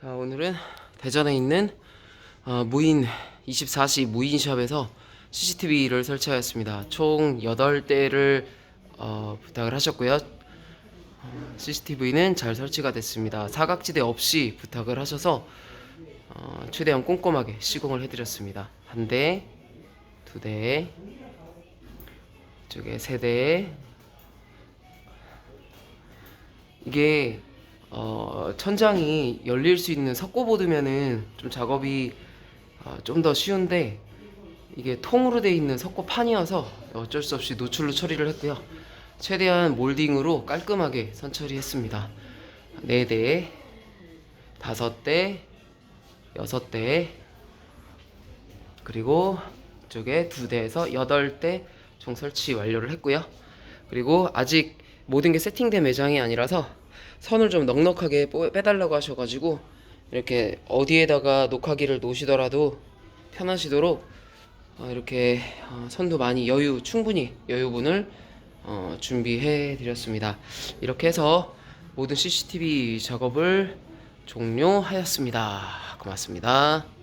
자, 오늘은 대전에 있는 어, 무인 24시 무인샵에서 CCTV를 설치하였습니다. 총 8대를 어, 부탁을 하셨고요. 어, CCTV는 잘 설치가 됐습니다. 사각지대 없이 부탁을 하셔서 어, 최대한 꼼꼼하게 시공을 해드렸습니다. 한 대, 두 대, 이쪽에 세 대. 이게 어, 천장이 열릴 수 있는 석고보드면은 좀 작업이 어, 좀 더 쉬운데 이게 통으로 돼 있는 석고판이어서 어쩔 수 없이 노출로 처리를 했고요. 최대한 몰딩으로 깔끔하게 선처리했습니다. 네 대, 다섯 대, 여섯 대, 그리고 이쪽에 두 대에서 여덟 대총 설치 완료를 했고요. 그리고 아직 모든 게 세팅된 매장이 아니라서 선을 좀 넉넉하게 뽀- 빼달라고 하셔가지고 이렇게 어디에다가 녹화기를 놓으시더라도 편하시도록 어, 이렇게 어, 선도 많이 여유 충분히 여유분을 어, 준비해 드렸습니다. 이렇게 해서 모든 CCTV 작업을 종료하였습니다. 고맙습니다.